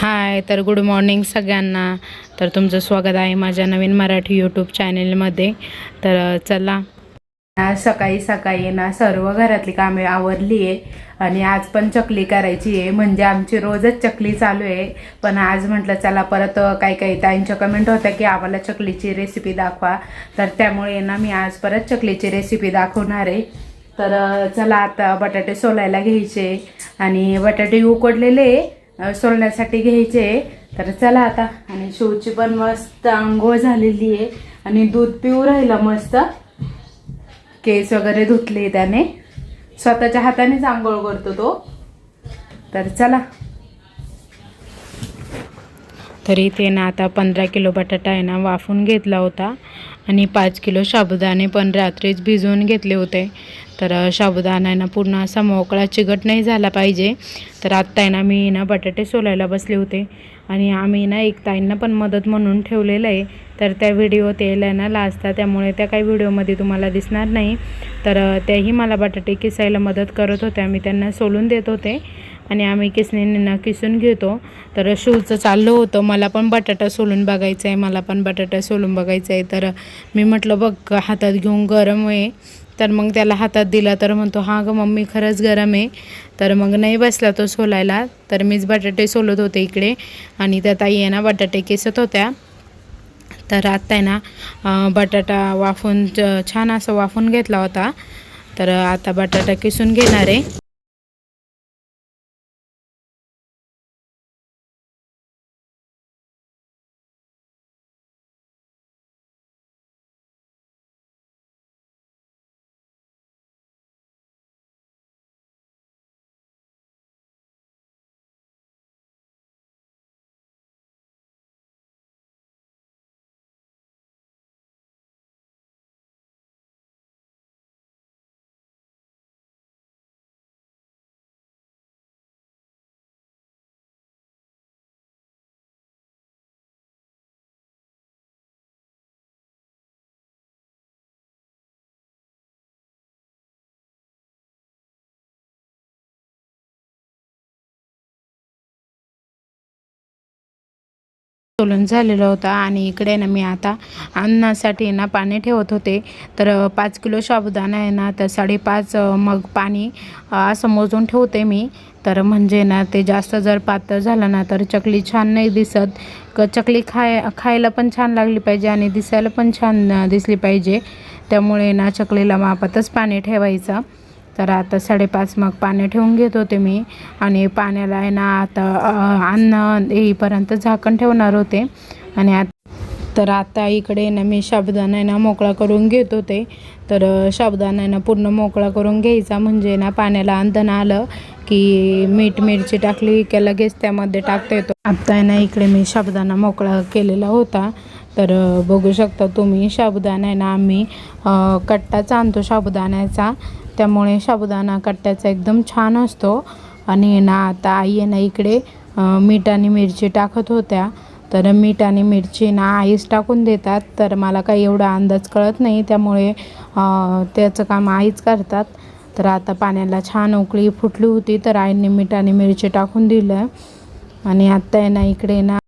हाय तर good morning सगळ्यांना. तर तुमचं स्वागत आहे माझ्या नवीन मराठी यूट्यूब चॅनेलमध्ये तर चला. आज सकाळी सकाळी ना सर्व घरातली कामे आवरली आहे आणि आज पण चकली करायची आहे म्हणजे आमची रोजच चकली चालू आहे. पण आज म्हटलं चला परत काही काही ताईंच्या कमेंट होत्या की आम्हाला चकलीची रेसिपी दाखवा. तर त्यामुळे ना मी आज परत चकलीची रेसिपी दाखवणार आहे. तर चला आता बटाटे सोलायला घ्यायचे आणि बटाटे उकडलेले. आहे सोलण्यासाठी घ्यायचे तर चला आता. आणि शिवची पण मस्त आंघोळ झालेली आहे. आणि दूध पिऊ राहिलं मस्त. केस वगैरे धुतले त्याने. स्वतःच्या हातानेच आंघोळ करतो तो. तर चला. तर इथे ना आता पंधरा किलो बटाटा आहे ना वाफून घेतला होता. आणि पाच किलो साबुदाणे पण रात्रीच भिजवून घेतले होते. तर अ, साबुदाणा आहे ना पूर्ण असा मोकळा चिकट नाही झाला पाहिजे. तर आत्ता आहे ना मी ना बटाटे सोलायला बसले होते. आणि आम्ही ना एक ताईंना पण मदत म्हणून ठेवलेलं आहे. तर त्या व्हिडिओ यायला ना लाजता त्यामुळे त्या काही व्हिडिओमध्ये तुम्हाला दिसणार नाही. तर त्याही मला बटाटे किसायला मदत करत होत्या. मी त्यांना सोलून देत होते. आणि आम्ही किसणींना किसून घेतो. तर शूचं चाललं होतं. मला पण बटाटा सोलून बघायचं आहे मला पण बटाटा सोलून बघायचं आहे तर मी म्हटलं बघ हातात घेऊन गरम आहे. तर मग त्याला हातात दिला तर म्हणतो हां गं मम्मी खरंच गरम आहे. तर मग नाही बसला तो सोलायला. तर मीच बटाटे सोलत होते इकडे आणि त्या ताई आहे ना बटाटे किसत होत्या. तर आत्ता आहे ना बटाटा वाफून छान असं वाफून घेतला होता. तर आता बटाटा किसून घेणार आहे. सोलून झालेला होता आणि इकडे ना मी आता अन्नासाठी ना पाणी ठेवत होते. तर पाच किलो साबुदाणा आहे ना तर साडेपाच मग पाणी असं मोजून ठेवते मी. तर म्हणजे ना ते जास्त जर पातळ झालं ना तर चकली छान नाही दिसत. क चकली खाय खायला पण छान लागली पाहिजे आणि दिसायला पण छान दिसली पाहिजे. त्यामुळे ना चकलीला मापातच पाणी ठेवायचं. तर आता साडेपाच मग पाणी ठेवून घेत होते मी. आणि पाण्याला आहे ना आता अन्न येईपर्यंत झाकण ठेवणार होते. आणि आत तर आता इकडे ना मी साबुदाणा आहे ना मोकळा करून घेत होते. तर अ, साबुदाणा ना पूर्ण मोकळा करून घ्यायचा. म्हणजे ना पाण्याला अंधन आलं की मीठ मिरची टाकली की लगेच त्यामध्ये टाकता येतो. आत्ता आहे ना इकडे मी साबुदाणा मोकळा केलेला होता. तर बघू शकता तुम्ही साबुदाणा आहे ना आम्ही कट्टाच आणतो साबुदाण्याचा. त्यामुळे साबुदाणा कट्ट्याचा एकदम छान असतो. आणि ना आता आई आहे ना इकडे मीठ आणि मिरची टाकत होत्या. तर मीठ आणि मिरची ना आईच टाकून देतात. तर मला काही एवढा अंदाज कळत नाही. त्यामुळे त्याचं काम आईच करतात. तर आता पाण्याला छान उकळी फुटली होती. तर आईने मीठ आणि मिरची टाकून दिलं. आणि आत्ता आहे ना इकडे ना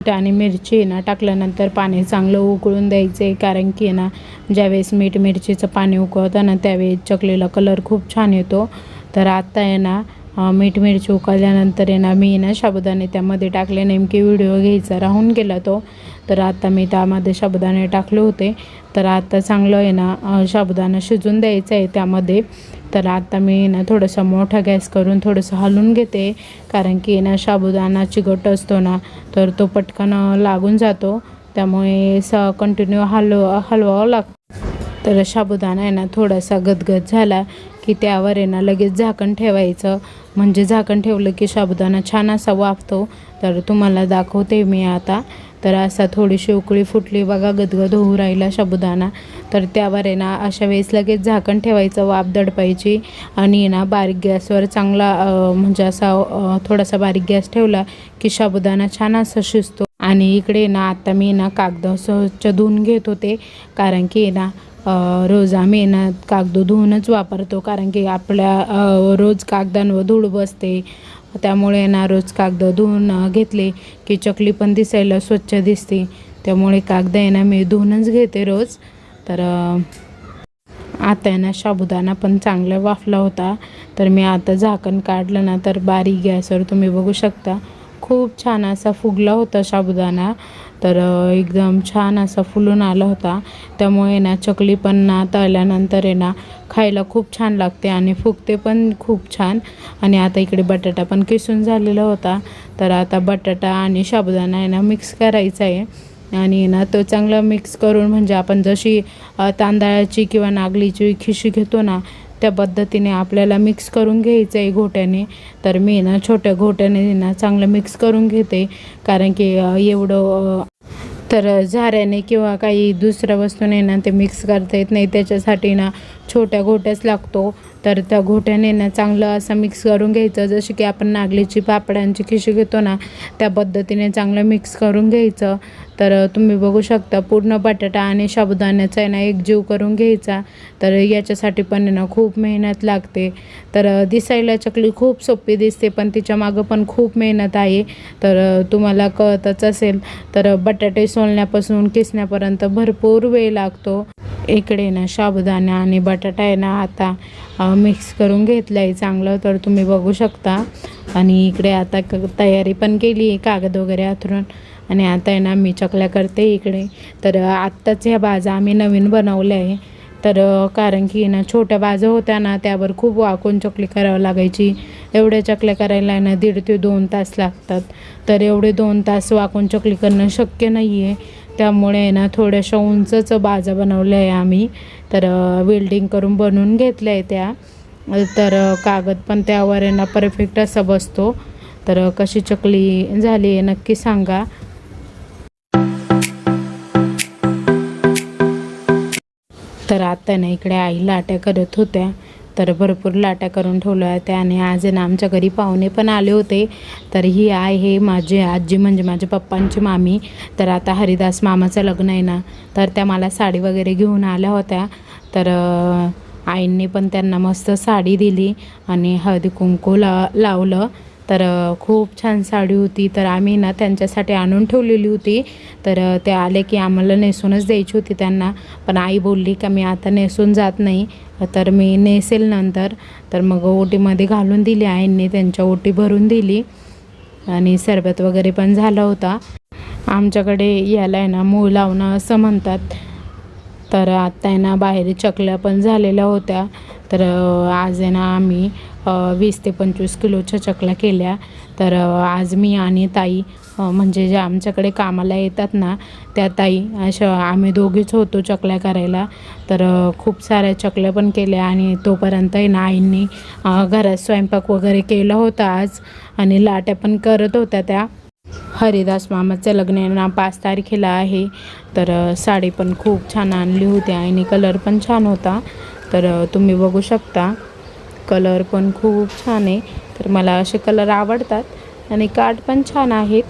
आणि मिरची आहे ना टाकल्यानंतर पाणी चांगलं उकळून द्यायचं आहे कारण की आहे ना ज्यावेळेस मीठ मिरचीचं पाणी उकळतं ना त्यावेळेस चकलीला कलर खूप छान येतो. तर आत्ता आहे ना मीठ मिरची उकळल्यानंतर आहे ना मी ना साबुदाणे त्यामध्ये टाकले. नेमके व्हिडिओ घ्यायचा राहून गेला तो. तर आता मी त्यामध्ये साबुदाणे टाकले होते. तर आता चांगलं आहे ना साबुदाणा शिजून द्यायचं आहे त्यामध्ये. तर आता मी ना थोडंसं मोठा गॅस करून थोडंसं हलवून घेते. कारण की ना साबुदाणा चिकट असतो ना तर तो पटकन लागून जातो. त्यामुळे स कंटिन्यू हलव हलवावं लागतं. तर साबुदाणा आहे ना थोडासा गदगद झाला. की त्यावर आहे ना लगेच झाकण ठेवायचं. म्हणजे झाकण ठेवलं की साबुदाणा छान असा वाफतो. तर तुम्हाला दाखवते मी आता. तर असा थोडीशी उकळी फुटली बघा गदगद होऊ राहिला साबुदाणा. तर त्यावर आहे ना अशा वेळेस लगेच झाकण ठेवायचं वाफ दडपायची. आणि ना बारीक गॅसवर चांगला म्हणजे असा थोडासा बारीक गॅस ठेवला की साबुदाणा छान असा शिजतो. आणि इकडे ना आता मी ना कागद स्वच्छ धुवून घेत होते. कारण की ना रोज आम्ही ना कागद धुवूनच वापरतो कारण की आपल्या रोज कागदांवर धूळ बसते. त्यामुळे ना रोज कागद धुवून घेतले की चकली पण दिसायला स्वच्छ दिसते. त्यामुळे कागद आहे ना मी धुवूनच घेते रोज. तर आता आहे ना साबुदाणा पण चांगला वाफला होता. तर मी आता झाकण काढलं ना तर बारीक गॅसवर तुम्ही बघू शकता. खूप छान असा फुगला होता साबुदाणा. तर एकदम छान असा फुलून आला होता. त्यामुळे ना चकली पण ना तळल्यानंतर आहे ना खायला खूप छान लागते आणि फुगते पण खूप छान. आणि आता इकडे बटाटा पण किसून झालेला होता. तर आता बटाटा आणि साबुदाणा आहे ना मिक्स करायचा आहे. आणि ना तो चांगला मिक्स करून म्हणजे आपण जशी तांदळाची किंवा नागलीची खिशी घेतो ना त्या पद्धतीने आपल्याला मिक्स करून घ्यायचं आहे घोट्याने. तर मी ना छोट्या घोट्याने ना चांगलं मिक्स करून घेते. कारण की एवढं तर झाऱ्याने किंवा काही दुसऱ्या वस्तूने ना ते मिक्स करता येत नाही. त्याच्यासाठी ना छोट्या घोट्याच लागतो. तर त्या घोट्याने ना चांगलं असं मिक्स करून घ्यायचं. जसे की आपण नागलीची पापडांची खिशी घेतो ना त्या पद्धतीने चांगलं मिक्स करून घ्यायचं. तर तुम्ही बघू शकता पूर्ण बटाटा आणि साबुदाण्याचा आहे ना एक जीव करून घ्यायचा. तर याच्यासाठी पण आहे ना खूप मेहनत लागते. तर दिसायला चकली खूप सोपी दिसते पण तिच्या मागं पण खूप मेहनत आहे. तर तुम्हाला कळतच असेल तर बटाटे सोलण्यापासून किसण्यापर्यंत भरपूर वेळ लागतो. इकडे ना साबुदाणा आणि बटाटा आहे ना आता मिक्स करून घेतला आहे चांगलं तर तुम्ही बघू शकता. आणि इकडे आता क तयारी पण केली आहे कागद वगैरे आथरून आणि आता आहे ना मी चकल्या करते इकडे. तर आत्ताच ह्या बाजा आम्ही नवीन बनवल्या आहे. तर कारण की ना छोट्या बाजा होत्या ना त्यावर खूप वाकून चकली करावं लागायची. एवढ्या चकल्या करायला ना दीड ते दोन तास लागतात. तर एवढे दोन तास वाकून चकली करणं शक्य नाही आहे त्यामुळे ना थोड्याशा उंचच बाजा बनवल्या आहे आम्ही. तर वेल्डिंग करून बनवून घेतल्या आहे त्या. तर कागद पण त्यावर आहे ना परफेक्ट असा बसतो. तर कशी चकली झाली आहे नक्की सांगा. तर आता ना इकडे आई लाट्या करत होत्या. तर भरपूर लाट्या करून ठेवल्या होत्या आणि आज ना आमच्या घरी पाहुणे पण आले होते. तर ही आहे माझी आजी म्हणजे माझ्या पप्पांची मामी. तर आता हरिदास मामाचं लग्न आहे ना तर त्या मला साडी वगैरे घेऊन आल्या होत्या. तर आईंनी पण त्यांना मस्त साडी दिली आणि हळदी कुंकू ला लावलं. तर खूप छान साडी होती. तर आम्ही ना त्यांच्यासाठी आणून ठेवलेली होती. तर ते आले की आम्हाला नेसूनच द्यायची होती त्यांना. पण आई बोलली का मी आता नेसून जात नाही. तर मी नेसेल नंतर. तर मग ओटीमध्ये घालून दिली आईंनी. त्यांच्या ओटी भरून दिली. आणि सरबत वगैरे पण झाला होता. आमच्याकडे याला आहे ना मूळ लावणं असं म्हणतात. तर आता आहे ना बाहेर चकल्या पण झालेल्या होत्या. तर आज आहे ना आम्ही वीस ते पंचवीस किलोच्या चकल्या केल्या. तर आज मी आणि ताई म्हणजे ज्या आमच्याकडे कामाला येतात ना त्या ताई अशा आम्ही दोघीच होतो चकल्या करायला. तर खूप साऱ्या चकल्या पण केल्या आणि तोपर्यंत आहे ना आईंनी घरात स्वयंपाक वगैरे केला होता आज. आणि लाट्या पण करत होत्या त्या. हरिदास मामाचं लग्न आहे. ना पाच तारखेला आहे. तर साडी पण खूप छान आणली होती आणि कलर पण छान होता. तर तुम्ही बघू शकता. कलर पण खूप छान आहे. तर मला असे कलर आवडतात आणि कार्ड पण छान आहेत.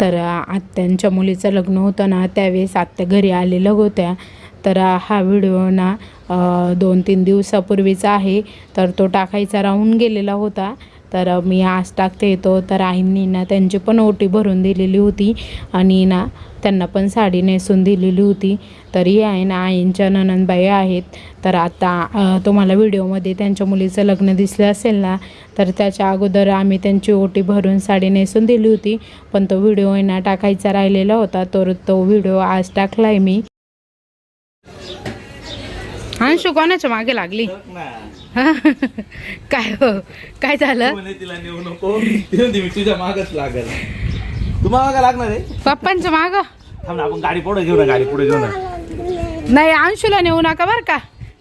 तर आत्यांच्या मुलीचं लग्न होतं ना त्यावेळेस आत्या घरी आलेल्या होत्या. तर हा व्हिडिओ ना दोन तीन दिवसापूर्वीचा आहे. तर तो टाकायचा राहून गेलेला होता. तर मी आज टाकते येतो तर आईंनी ना त्यांची पण ओटी भरून दिलेली होती आणि ना त्यांना पण साडी नेसून दिलेली होती. तरी आहे ना आईंच्या ननंदबाई आहेत. तर आता तुम्हाला व्हिडिओमध्ये त्यांच्या मुलीचं लग्न दिसलं असेल ना तर त्याच्या अगोदर आम्ही त्यांची ओटी भरून साडी नेसून दिली होती. पण तो व्हिडिओ आहे ना टाकायचा राहिलेला होता. तर तो व्हिडिओ आज टाकला आहे मी. अंशू कोणाच्या मागे लागली? काय हो? काय झालं? तिला नेऊ नको. तुझ्या मागच लागल. तू मागा लागणार आहे? पप्पांच्या माग? थांब ना आपण गाडी पुढे घेऊ ना गाडी पुढे घेऊ ना. नाही अंशूला नेऊ नका बरं का.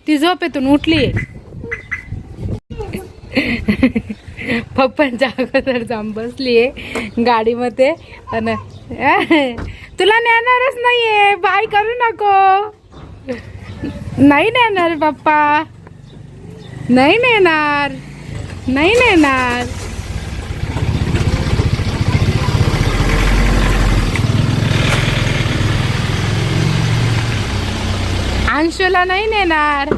ती झोपेतून उठली. पप्पांच्या अगोदर जाऊन बसलीये गाडीमध्ये. आणि तुला नेणारच नाहीये. बाय करू नको. नाही नेणार पप्पा नाही नेणार. नाही नेणार. अंशूला नाही नेणार.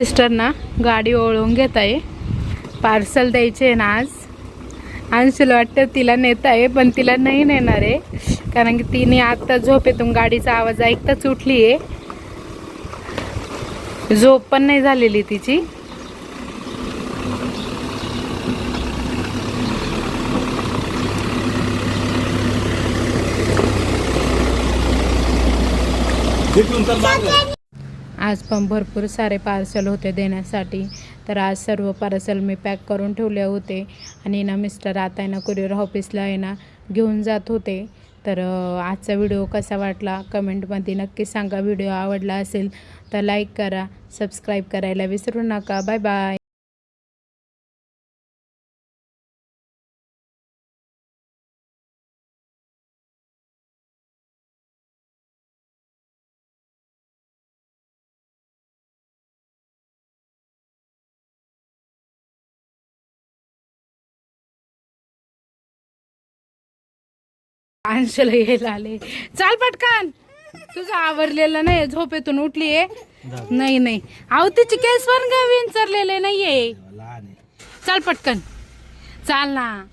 सिस्टरना गाडी ओळून घेत आहे पार्सल द्यायचे ना आज. अंशूला वाटतं तिला नेत आहे पण तिला नाही नेणार आहे. कारण की तिने आत्ता झोपेतून गाडीचा आवाज ऐकताच उठली आहे. झोप पण नाही झालेली तिची. तिथून आज पण भरपूर सारे पार्सल होते देण्यासाठी. तर आज सर्व पार्सल मी पॅक करून ठेवले होते. आणि ना मिस्टर आता आहे ना कुरिअर ऑफिसला आहे ना घेऊन जात होते. तर आजचा व्हिडिओ कसा वाटला? कमेंटमध्ये नक्की सांगा. व्हिडिओ आवडला असेल तर लाईक करा सबस्क्राईब करायला विसरू नका. बाय बाय अंशला यायला आले चाल पटकन. तुझं आवरलेलं नाही झोपेतून उठली आहे. नाही नाही. अहो तिची केस पण विंचरलेले नाहीये. चाल पटकन. चाल ना.